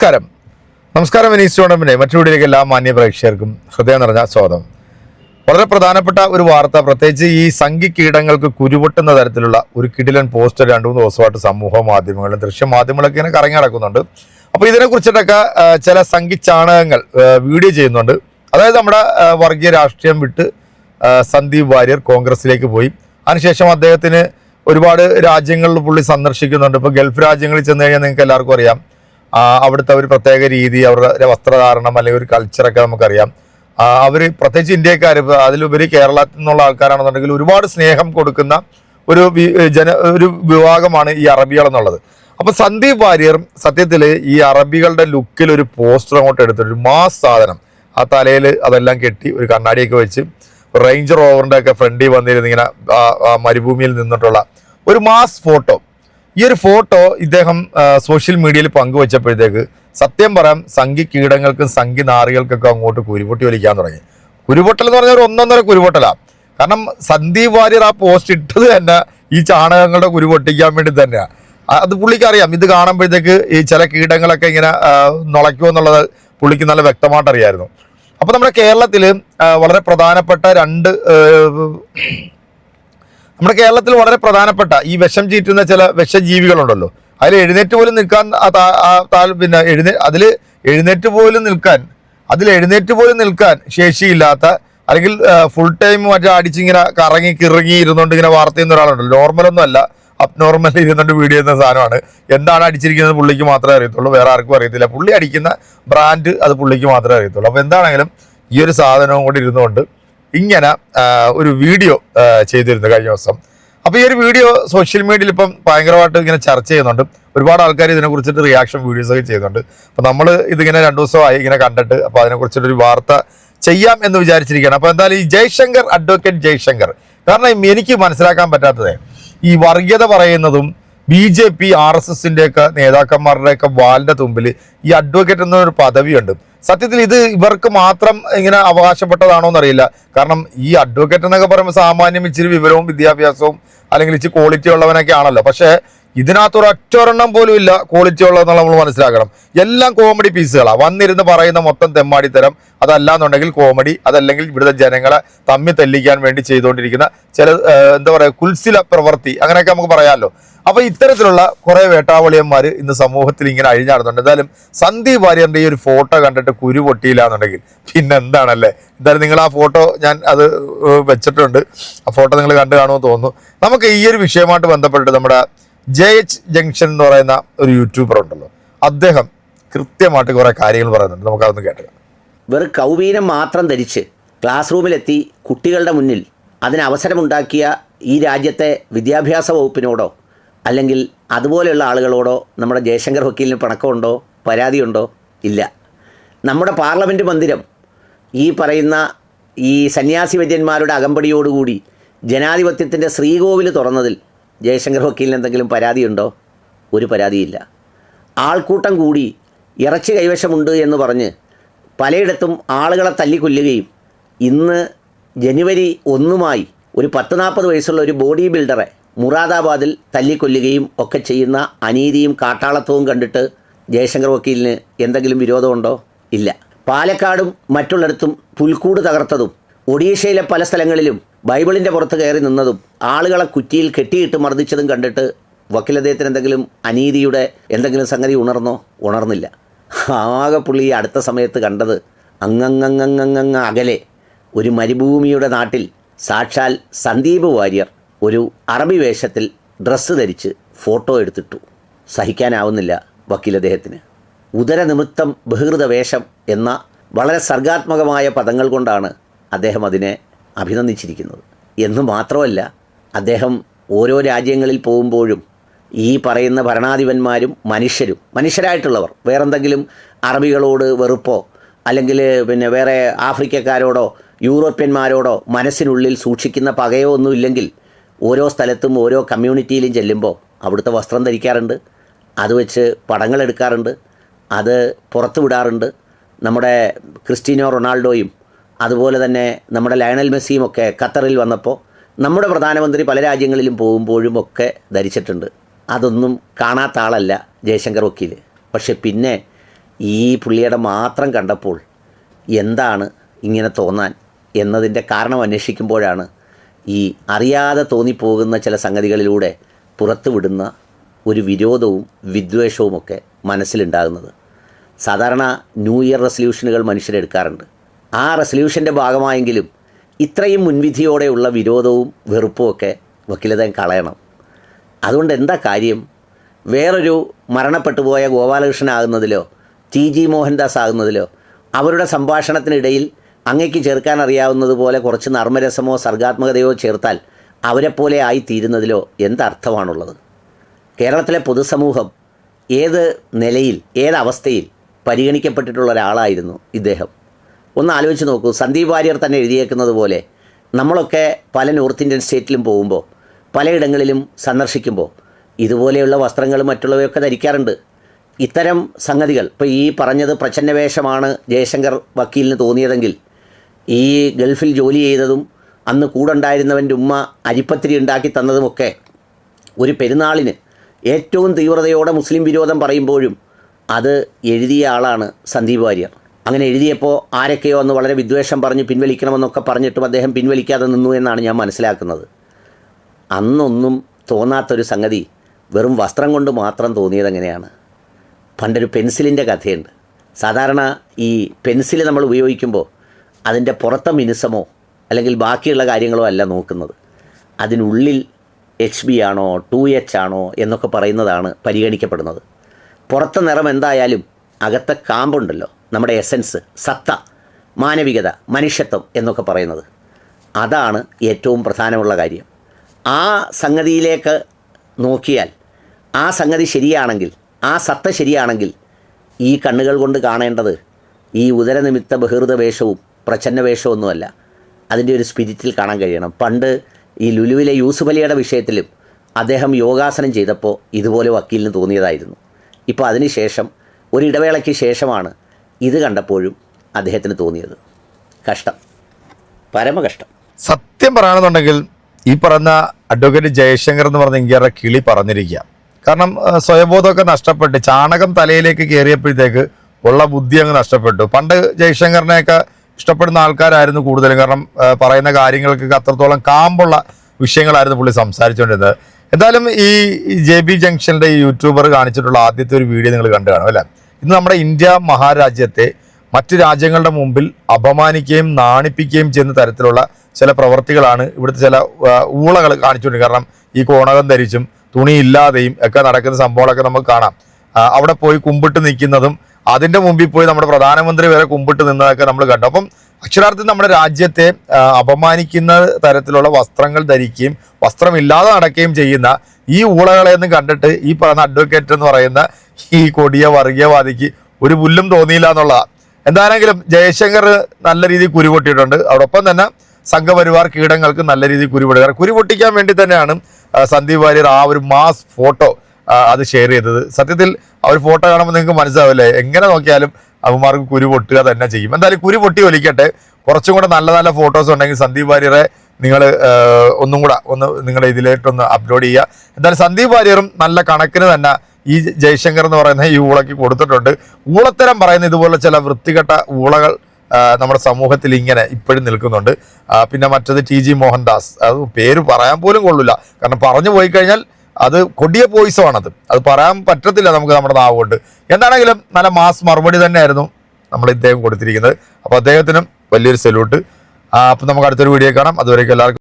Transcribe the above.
നമസ്കാരം. നമസ്കാരം വിനീസ് ടൂർണമെന്റ് മറ്റു വീഡിയോയിലേക്ക് എല്ലാ മാന്യ പ്രേക്ഷകർക്കും ഹൃദയം നിറഞ്ഞ സ്വാഗതം. വളരെ പ്രധാനപ്പെട്ട ഒരു വാർത്ത പ്രത്യേകിച്ച് ഈ സംഘി കീടങ്ങൾക്ക് കുരുപൊട്ടുന്ന തരത്തിലുള്ള ഒരു കിടിലൻ പോസ്റ്റർ രണ്ടു മൂന്ന് ദിവസമായിട്ട് സമൂഹ മാധ്യമങ്ങളിലും ദൃശ്യ മാധ്യമങ്ങളൊക്കെ ഇങ്ങനെ കറങ്ങി നടക്കുന്നുണ്ട്. അപ്പോൾ ഇതിനെ കുറിച്ചിട്ടൊക്കെ ചില സംഘി ചാണകങ്ങൾ വീഡിയോ ചെയ്യുന്നുണ്ട്. അതായത് നമ്മുടെ വർഗീയ രാഷ്ട്രീയം വിട്ട് സന്ദീപ് വാര്യർ കോൺഗ്രസിലേക്ക് പോയി. അതിനുശേഷം അദ്ദേഹത്തിന് ഒരുപാട് രാജ്യങ്ങളിൽ പുള്ളി സന്ദർശിക്കുന്നുണ്ട്. ഇപ്പോൾ ഗൾഫ് രാജ്യങ്ങളിൽ ചെന്ന് കഴിഞ്ഞാൽ നിങ്ങൾക്ക് എല്ലാവർക്കും അറിയാം. അവിടുത്തെ ഒരു പ്രത്യേക രീതി അവരുടെ വസ്ത്രധാരണം അല്ലെങ്കിൽ ഒരു കൾച്ചറൊക്കെ നമുക്കറിയാം. അവർ പ്രത്യേകിച്ച് ഇന്ത്യക്കാർ അതിലുപരി കേരളത്തിൽ നിന്നുള്ള ആൾക്കാരാണെന്നുണ്ടെങ്കിൽ ഒരുപാട് സ്നേഹം കൊടുക്കുന്ന ഒരു ജന ഒരു വിഭാഗമാണ് ഈ അറബികൾ എന്നുള്ളത്. അപ്പോൾ സന്ദീപ് വാര്യർ സത്യത്തിൽ ഈ അറബികളുടെ ലുക്കിൽ ഒരു പോസ്റ്റർ അങ്ങോട്ട് എടുത്തിട്ട് ഒരു മാസ് സാധനം ആ തലയിൽ അതെല്ലാം കെട്ടി ഒരു കണ്ണാടിയൊക്കെ വെച്ച് റേഞ്ചർ റോവറിന്റെ ഒക്കെ ഫ്രണ്ടിൽ വന്നിരുന്ന് ഇങ്ങനെ ആ, ആ മരുഭൂമിയിൽ നിന്നിട്ടുള്ള ഒരു മാസ് ഫോട്ടോ ഈ ഒരു ഫോട്ടോ ഇദ്ദേഹം സോഷ്യൽ മീഡിയയിൽ പങ്കുവച്ചപ്പോഴത്തേക്ക് സത്യം പറയാം സംഘി കീടങ്ങൾക്കും സംഘി നാറികൾക്കൊക്കെ അങ്ങോട്ട് കുരുപൊട്ടി വലിക്കാൻ തുടങ്ങി. കുരുപൊട്ടൽ എന്ന് പറഞ്ഞാൽ ഒന്നൊന്നര കുരുപൊട്ടലാ. കാരണം സന്ദീപ് വാര്യർ ആ പോസ്റ്റ് ഇട്ടത് തന്നെ ഈ ചാണകങ്ങളുടെ കുരുപൊട്ടിക്കാൻ വേണ്ടി തന്നെയാണ് അത് പുള്ളിക്ക് അറിയാം. ഇത് കാണുമ്പോഴത്തേക്ക് ഈ ചില കീടങ്ങളൊക്കെ ഇങ്ങനെ ആ, നുളയ്ക്കുമെന്നുള്ളത് പുള്ളിക്ക് നല്ല വ്യക്തമായിട്ട് അറിയായിരുന്നു. അപ്പോൾ നമ്മുടെ കേരളത്തിൽ വളരെ പ്രധാനപ്പെട്ട രണ്ട് നമ്മുടെ കേരളത്തിൽ വളരെ പ്രധാനപ്പെട്ട ഈ വിഷം ചീറ്റുന്ന ചില വിഷജീവികളുണ്ടല്ലോ. അതിൽ എഴുന്നേറ്റ് പോലും നിൽക്കാൻ പിന്നെ എഴുന്നേ അതിൽ എഴുന്നേറ്റ് പോലും നിൽക്കാൻ അതിൽ എഴുന്നേറ്റ് പോലും നിൽക്കാൻ ശേഷിയില്ലാത്ത അല്ലെങ്കിൽ ഫുൾ ടൈം മറ്റേ അടിച്ചിങ്ങനെ കറങ്ങി കിറങ്ങി ഇരുന്നുകൊണ്ട് ഇങ്ങനെ വാർത്ത ചെയ്യുന്ന ഒരാളുണ്ടല്ലോ നോർമലൊന്നും അല്ല. അബ്നോർമൽ ഇരുന്നുകൊണ്ട് വീഡിയോ ചെയ്യുന്ന സാധനമാണ്. എന്താണ് അടിച്ചിരിക്കുന്നത് പുള്ളിക്ക് മാത്രമേ അറിയത്തുള്ളൂ. വേറെ ആർക്കും അറിയത്തില്ല. പുള്ളി അടിക്കുന്ന ബ്രാൻഡ് അത് പുള്ളിക്ക് മാത്രമേ അറിയത്തുള്ളൂ. അപ്പോൾ എന്താണെങ്കിലും ഈ ഒരു സാധനവും കൂടി ഇരുന്നുകൊണ്ട് ഇങ്ങനെ ഒരു വീഡിയോ ചെയ്തിരുന്നു കഴിഞ്ഞ ദിവസം. അപ്പോൾ ഈ ഒരു വീഡിയോ സോഷ്യൽ മീഡിയയിൽ ഇപ്പം ഭയങ്കരമായിട്ട് ഇങ്ങനെ ചർച്ച ചെയ്യുന്നുണ്ട്. ഒരുപാട് ആൾക്കാർ ഇതിനെ കുറിച്ചിട്ട് റിയാക്ഷൻ വീഡിയോസ് ഒക്കെ ചെയ്യുന്നുണ്ട്. അപ്പോൾ നമ്മൾ ഇതിങ്ങനെ രണ്ടു ദിവസമായി ഇങ്ങനെ കണ്ടിട്ട് അപ്പോൾ അതിനെക്കുറിച്ചിട്ടൊരു വാർത്ത ചെയ്യാം എന്ന് വിചാരിച്ചിരിക്കുകയാണ്. അപ്പോൾ എന്തായാലും ഈ ജയശങ്കർ അഡ്വക്കേറ്റ് ജയശങ്കർ. കാരണം എനിക്ക് മനസ്സിലാക്കാൻ പറ്റാത്തത് ഈ വർഗീയത പറയുന്നതും B J P R S എസിന്റെ ഒക്കെ നേതാക്കന്മാരുടെ ഒക്കെ വാലിന്റെ തുമ്പിൽ ഈ അഡ്വക്കേറ്റ് എന്നൊരു പദവിയുണ്ട്. സത്യത്തിൽ ഇത് ഇവർക്ക് മാത്രം ഇങ്ങനെ അവകാശപ്പെട്ടതാണോ എന്നറിയില്ല. കാരണം ഈ അഡ്വക്കേറ്റ് എന്നൊക്കെ പറയുമ്പോൾ സാമാന്യം ഇച്ചിരി വിവരവും വിദ്യാഭ്യാസവും അല്ലെങ്കിൽ ഇച്ചിരി ക്വാളിറ്റി ഉള്ളവനൊക്കെ ആണല്ലോ. പക്ഷേ ഇതിനകത്ത് ഒരു ഒറ്റൊരെണ്ണം പോലും ഇല്ല ക്വാളിറ്റി ഉള്ളതെന്നുള്ള നമ്മൾ മനസ്സിലാക്കണം. എല്ലാം കോമഡി പീസുകളാണ് വന്നിരുന്ന് പറയുന്ന മൊത്തം തെമ്മാടി തെമ്മാടിത്തരം. അതല്ലാന്നുണ്ടെങ്കിൽ കോമഡി അതല്ലെങ്കിൽ ഇവിടുത്തെ ജനങ്ങളെ തമ്മി തെല്ലിക്കാൻ വേണ്ടി ചെയ്തുകൊണ്ടിരിക്കുന്ന ചില എന്താ പറയുക കുൽസില പ്രവൃത്തി അങ്ങനെയൊക്കെ നമുക്ക് പറയാമല്ലോ. അപ്പൊ ഇത്തരത്തിലുള്ള കുറെ വേട്ടാവളിയന്മാർ ഇന്ന് സമൂഹത്തിൽ ഇങ്ങനെ അഴിഞ്ഞാടുന്നുണ്ട്. എന്തായാലും സന്ദീപ് വാര്യറിന്റെ ഈ ഒരു ഫോട്ടോ കണ്ടിട്ട് കുരു പൊട്ടിയില്ല എന്നുണ്ടെങ്കിൽ പിന്നെ എന്താണല്ലേ എന്തായാലും നിങ്ങൾ ആ ഫോട്ടോ ഞാൻ അത് വെച്ചിട്ടുണ്ട്. ആ ഫോട്ടോ നിങ്ങൾ കണ്ടു കാണുമെന്ന് തോന്നുന്നു. നമുക്ക് ഈ ഒരു വിഷയമായിട്ട് ബന്ധപ്പെട്ട് നമ്മുടെ ജെ എച്ച് ജംഗ്ഷൻ എന്ന് പറയുന്ന ഒരു യൂട്യൂബർ ഉണ്ടല്ലോ. അദ്ദേഹം കൃത്യമായിട്ട് കുറെ കാര്യങ്ങൾ പറയുന്നുണ്ട്. നമുക്ക് അതൊന്ന് കേട്ടോ വെറും കൗവീനം മാത്രം ധരിച്ച് ക്ലാസ് റൂമിലെത്തി കുട്ടികളുടെ മുന്നിൽ അതിന് അവസരമുണ്ടാക്കിയ ഈ രാജ്യത്തെ വിദ്യാഭ്യാസ വകുപ്പിനോടോ അല്ലെങ്കിൽ അതുപോലെയുള്ള ആളുകളോടോ നമ്മുടെ ജയശങ്കർ വക്കീലിന് പണക്കമുണ്ടോ പരാതിയുണ്ടോ? ഇല്ല. നമ്മുടെ പാർലമെന്റ് മന്ദിരം ഈ പറയുന്ന ഈ സന്യാസി വൈദ്യന്മാരുടെ അകമ്പടിയോടുകൂടി ജനാധിപത്യത്തിന്റെ ശ്രീകോവിൽ തുറന്നതിൽ ജയശങ്കർ വക്കീലിന് എന്തെങ്കിലും പരാതിയുണ്ടോ? ഒരു പരാതിയില്ല. ആൾക്കൂട്ടം കൂടി ഇറച്ചി കൈവശമുണ്ട് എന്ന് പറഞ്ഞ് പലയിടത്തും ആളുകളെ തല്ലിക്കൊല്ലുകയും ഇന്ന് ജനുവരി ഒന്നുമായി ഒരു പത്ത് നാൽപ്പത് വയസ്സുള്ള ഒരു ബോഡി ബിൽഡറെ മുറാദാബാദിൽ തല്ലിക്കൊല്ലുകയും ഒക്കെ ചെയ്യുന്ന അനീതിയും കാട്ടാളത്വവും കണ്ടിട്ട് ജയശങ്കർ വക്കീലിന് എന്തെങ്കിലും വിരോധമുണ്ടോ? ഇല്ല. പാലക്കാടും മറ്റുള്ളിടത്തും പുൽക്കൂട് തകർത്തതും ഒഡീഷയിലെ പല സ്ഥലങ്ങളിലും ബൈബിളിന്റെ പുറത്ത് കയറി നിന്നതും ആളുകളെ കുറ്റിയിൽ കെട്ടിയിട്ട് മർദ്ദിച്ചതും കണ്ടിട്ട് വക്കീൽ അദ്ദേഹത്തിന് എന്തെങ്കിലും അനീതിയുടെ എന്തെങ്കിലും സംഗതി ഉണർന്നോ? ഉണർന്നില്ല. ആകെ പുള്ളി അടുത്ത സമയത്ത് കണ്ടത് അങ്ങങ്ങങ്ങങ്ങങ്ങ അകലെ ഒരു മരുഭൂമിയുടെ നാട്ടിൽ സാക്ഷാൽ സന്ദീപ് വാര്യർ ഒരു അറബി വേഷത്തിൽ ഡ്രസ്സ് ധരിച്ച് ഫോട്ടോ എടുത്തിട്ടു. സഹിക്കാനാവുന്നില്ല വക്കീൽ അദ്ദേഹത്തിന്. ഉദരനിമിത്തം ബഹിർത വേഷം എന്ന വളരെ സർഗാത്മകമായ പദങ്ങൾ കൊണ്ടാണ് അദ്ദേഹം അതിനെ അഭിനന്ദിച്ചിരിക്കുന്നത്. എന്ന് മാത്രമല്ല അദ്ദേഹം ഓരോ രാജ്യങ്ങളിൽ പോകുമ്പോഴും ഈ പറയുന്ന ഭരണാധിപന്മാരും മനുഷ്യരും മനുഷ്യരായിട്ടുള്ളവർ വേറെന്തെങ്കിലും അറബികളോട് വെറുപ്പോ അല്ലെങ്കിൽ പിന്നെ വേറെ ആഫ്രിക്കക്കാരോടോ യൂറോപ്യന്മാരോടോ മനസ്സിനുള്ളിൽ സൂക്ഷിക്കുന്ന പകയോ ഒന്നുമില്ലെങ്കിൽ ഓരോ സ്ഥലത്തും ഓരോ കമ്മ്യൂണിറ്റിയിലും ചെല്ലുമ്പോൾ അവിടുത്തെ വസ്ത്രം ധരിക്കാറുണ്ട്. അത് വെച്ച് പടങ്ങൾ എടുക്കാറുണ്ട്. അത് പുറത്തു വിടാറുണ്ട്. നമ്മുടെ ക്രിസ്റ്റീനോ റൊണാൾഡോയും അതുപോലെ തന്നെ നമ്മുടെ ലയണൽ മെസ്സിയും ഒക്കെ ഖത്തറിൽ വന്നപ്പോൾ നമ്മുടെ പ്രധാനമന്ത്രി പല രാജ്യങ്ങളിലും പോകുമ്പോഴും ഒക്കെ ധരിച്ചിട്ടുണ്ട്. അതൊന്നും കാണാത്ത ആളല്ല ജയശങ്കർ വക്കീൽ പക്ഷെ പിന്നെ ഈ പുള്ളിയുടെ മാത്രം കണ്ടപ്പോൾ എന്താണ് ഇങ്ങനെ തോന്നാൻ എന്നതിന്റെ കാരണം അന്വേഷിക്കുമ്പോഴാണ് ഈ അറിയാതെ തോന്നിപ്പോകുന്ന ചില സംഗതികളിലൂടെ പുറത്തുവിടുന്ന ഒരു വിരോധവും വിദ്വേഷവുമൊക്കെ മനസ്സിലുണ്ടാകുന്നത്. സാധാരണ ന്യൂ ഇയർ റെസൊല്യൂഷനുകൾ മനുഷ്യരെടുക്കാറുണ്ട് ആ റെസൊല്യൂഷന്റെ ഭാഗമായെങ്കിലും ഇത്രയും മുൻവിധിയോടെയുള്ള വിരോധവും വെറുപ്പുമൊക്കെ വക്കീലതൻ കളയണം. അതുകൊണ്ട് എന്താ കാര്യം? വേറൊരു മരണപ്പെട്ടു പോയ ഗോപാലകൃഷ്ണൻ ആകുന്നതിലോ ടി ജി മോഹൻദാസ് ആകുന്നതിലോ അവരുടെ സംഭാഷണത്തിനിടയിൽ അങ്ങയ്ക്ക് ചേർക്കാൻ അറിയാവുന്നതുപോലെ കുറച്ച് നർമ്മരസമോ സർഗാത്മകതയോ ചേർത്താൽ അവരെപ്പോലെ ആയിത്തീരുന്നതിലോ എന്തർത്ഥമാണുള്ളത്? കേരളത്തിലെ പൊതുസമൂഹം ഏത് നിലയിൽ ഏതവസ്ഥയിൽ പരിഗണിക്കപ്പെട്ടിട്ടുള്ള ഒരാളായിരുന്നു ഇദ്ദേഹം? ഒന്ന് ആലോചിച്ച് നോക്കൂ. സന്ദീപ് വാര്യർ തന്നെ എഴുതിയേക്കുന്നത് പോലെ നമ്മളൊക്കെ പല നോർത്ത് ഇന്ത്യൻ സ്റ്റേറ്റിലും പോകുമ്പോൾ പലയിടങ്ങളിലും സന്ദർശിക്കുമ്പോൾ ഇതുപോലെയുള്ള വസ്ത്രങ്ങൾ മറ്റുള്ളവയൊക്കെ ധരിക്കാറുണ്ട്. ഇത്തരം സംഗതികൾ ഇപ്പോൾ ഈ പറഞ്ഞത് പ്രച്ഛന്നവേഷമാണ് ജയശങ്കർ വക്കീലിന് തോന്നിയതെങ്കിൽ ഈ ഗൾഫിൽ ജോലി ചെയ്തതും അന്ന് കൂടെ ഉണ്ടായിരുന്നവന്റെ ഉമ്മ അരിപ്പത്തിരി ഉണ്ടാക്കി തന്നതുമൊക്കെ ഒരു പെരുന്നാളിന് ഏറ്റവും തീവ്രതയോടെ മുസ്ലിം വിരോധം പറയുമ്പോഴും അത് എഴുതിയ ആളാണ് സന്ദീപ് വാര്യർ. അങ്ങനെ എഴുതിയപ്പോൾ ആരൊക്കെയോ അന്ന് വളരെ വിദ്വേഷം പറഞ്ഞ് പിൻവലിക്കണമെന്നൊക്കെ പറഞ്ഞിട്ടും അദ്ദേഹം പിൻവലിക്കാതെ നിന്നു എന്നാണ് ഞാൻ മനസ്സിലാക്കുന്നത്. അന്നൊന്നും തോന്നാത്തൊരു സംഗതി വെറും വസ്ത്രം കൊണ്ട് മാത്രം തോന്നിയതെങ്ങനെയാണ്? പണ്ടൊരു പെൻസിലിന്റെ കഥയുണ്ട്. സാധാരണ ഈ പെൻസിൽ നമ്മൾ ഉപയോഗിക്കുമ്പോൾ അതിന്റെ പുറത്തെ മിനുസമോ അല്ലെങ്കിൽ ബാക്കിയുള്ള കാര്യങ്ങളോ അല്ല നോക്കുന്നത്. അതിനുള്ളിൽ എച്ച് ബി ആണോ ടു എച്ച് ആണോ എന്നൊക്കെ പറയുന്നതാണ് പരിഗണിക്കപ്പെടുന്നത്. പുറത്തെ നിറം എന്തായാലും അകത്തെ കാമ്പുണ്ടല്ലോ നമ്മുടെ എസൻസ് സത്ത മാനവികത മനുഷ്യത്വം എന്നൊക്കെ പറയുന്നത്. അതാണ് ഏറ്റവും പ്രധാനമുള്ള കാര്യം. ആ സംഗതിയിലേക്ക് നോക്കിയാൽ ആ സംഗതി ശരിയാണെങ്കിൽ ആ സത്ത ശരിയാണെങ്കിൽ ഈ കണ്ണുകൾ കൊണ്ട് കാണേണ്ടത് ഈ ഉദരനിമിത്ത ബഹിർദ വേഷവും പ്രച്ഛന്ന വേഷമൊന്നുമല്ല അതിന്റെ ഒരു സ്പിരിറ്റിൽ കാണാൻ കഴിയണം. പണ്ട് ഈ ലുലുവിലെ യൂസുഫ് അലിയുടെ വിഷയത്തിലും അദ്ദേഹം യോഗാസനം ചെയ്തപ്പോൾ ഇതുപോലെ വക്കീലിന് തോന്നിയതായിരുന്നു. ഇപ്പോൾ അതിനുശേഷം ഒരിടവേളയ്ക്ക് ശേഷമാണ് ഇത് കണ്ടപ്പോഴും അദ്ദേഹത്തിന് തോന്നിയത്. കഷ്ടം. പരമകഷ്ടം. സത്യം പറയുകയാണെന്നുണ്ടെങ്കിൽ ഈ പറഞ്ഞ അഡ്വക്കേറ്റ് ജയശങ്കർ എന്ന് പറഞ്ഞ ഇന്ത്യയുടെ കിളി പറഞ്ഞിരിക്കുക. കാരണം സ്വയബോധമൊക്കെ നഷ്ടപ്പെട്ട് ചാണകം തലയിലേക്ക് കയറിയപ്പോഴത്തേക്ക് ഉള്ള ബുദ്ധി അങ്ങ് നഷ്ടപ്പെട്ടു. പണ്ട് ജയശങ്കറിനെയൊക്കെ ഇഷ്ടപ്പെടുന്ന ആൾക്കാരായിരുന്നു കൂടുതലും. കാരണം പറയുന്ന കാര്യങ്ങൾക്കൊക്കെ അത്രത്തോളം കാമ്പുള്ള വിഷയങ്ങളായിരുന്നു പുള്ളി സംസാരിച്ചുകൊണ്ടിരുന്നത്. എന്തായാലും ഈ ജെ ബി ജംഗ്ഷനിലെ ഈ യൂട്യൂബർ കാണിച്ചിട്ടുള്ള ആദ്യത്തെ ഒരു വീഡിയോ നിങ്ങൾ കണ്ടു കാണും അല്ലേ? ഇന്ന് നമ്മുടെ ഇന്ത്യ മഹാരാജ്യത്തെ മറ്റു രാജ്യങ്ങളുടെ മുമ്പിൽ അപമാനിക്കുകയും നാണിപ്പിക്കുകയും ചെയ്യുന്ന തരത്തിലുള്ള ചില പ്രവർത്തികളാണ് ഇവിടുത്തെ ചില ഊളകൾ കാണിച്ചുകൊണ്ട് കാരണം ഈ കോണകം ധരിച്ചും തുണിയില്ലാതെയും ഒക്കെ നടക്കുന്ന സംഭവങ്ങളൊക്കെ നമുക്ക് കാണാം. അവിടെ പോയി കുമ്പിട്ട് നിൽക്കുന്നതും അതിന്റെ മുമ്പിൽ പോയി നമ്മുടെ പ്രധാനമന്ത്രി വരെ കുമ്പിട്ട് നിന്നതൊക്കെ നമ്മൾ കണ്ടു. അപ്പം അക്ഷരാർത്ഥത്തിൽ നമ്മുടെ രാജ്യത്തെ അപമാനിക്കുന്ന തരത്തിലുള്ള വസ്ത്രങ്ങൾ ധരിക്കുകയും വസ്ത്രമില്ലാതെ നടക്കുകയും ചെയ്യുന്ന ഈ ഊളകളെ എന്ന് കണ്ടിട്ട് ഈ പറയുന്ന അഡ്വക്കേറ്റ് എന്ന് പറയുന്ന ഈ കൊടിയ വർഗീയവാദിക്ക് ഒരു പുല്ലും തോന്നിയില്ല എന്നുള്ളതാണ് എന്താണെങ്കിലും ജയശങ്കർ നല്ല രീതിയിൽ കുരുപൊട്ടിയിട്ടുണ്ട് അതോടൊപ്പം തന്നെ സംഘപരിവാർ കീടങ്ങൾക്ക് നല്ല രീതിയിൽ കുരുപൊട്ടി കുരുപൊട്ടിക്കാൻ വേണ്ടി തന്നെയാണ് സന്ദീപ് വാര്യർ ആ ഒരു മാസ് ഫോട്ടോ അത് ഷെയർ ചെയ്തത്. സത്യത്തിൽ ആ ഒരു ഫോട്ടോ കാണുമ്പോൾ നിങ്ങൾക്ക് മനസ്സിലാവില്ലേ? എങ്ങനെ നോക്കിയാലും അവന്മാർക്ക് കുരു പൊട്ടുക തന്നെ ചെയ്യും. എന്തായാലും കുരു പൊട്ടി ഒലിക്കട്ടെ. കുറച്ചും കൂടെ നല്ല നല്ല ഫോട്ടോസ് ഉണ്ടെങ്കിൽ സന്ദീപ് വാര്യരെ നിങ്ങൾ ഒന്നും കൂടെ ഒന്ന് നിങ്ങളുടെ ഇതിലേട്ടൊന്ന് അപ്ലോഡ് ചെയ്യുക. എന്തായാലും സന്ദീപ് വാര്യറും നല്ല കണക്കിന് തന്നെ ഈ ജയശങ്കർ എന്ന് പറയുന്ന ഈ ഊളയ്ക്ക് കൊടുത്തിട്ടുണ്ട്. ഊളത്തരം പറയുന്ന ഇതുപോലെ ചില വൃത്തികെട്ട ഊളകൾ നമ്മുടെ സമൂഹത്തിൽ ഇങ്ങനെ ഇപ്പോഴും നിൽക്കുന്നുണ്ട്. പിന്നെ മറ്റത് ടി ജി മോഹൻദാസ്. അത് പേര് പറയാൻ പോലും കൊള്ളില്ല കാരണം പറഞ്ഞു പോയി കഴിഞ്ഞാൽ അത് കൊടിയ പോയിസമാണത് അത് പറയാൻ പറ്റത്തില്ല നമുക്ക് നമ്മുടെ നാവ് കൊണ്ട്. എന്താണെങ്കിലും നല്ല മാസ് മറുപടി തന്നെയായിരുന്നു നമ്മൾ ഇദ്ദേഹം കൊടുത്തിരിക്കുന്നത്. അപ്പോൾ അദ്ദേഹത്തിനും വലിയൊരു സല്യൂട്ട് അപ്പം നമുക്ക് അടുത്തൊരു വീഡിയോ കാണാം. അതുവരേക്കും എല്ലാവർക്കും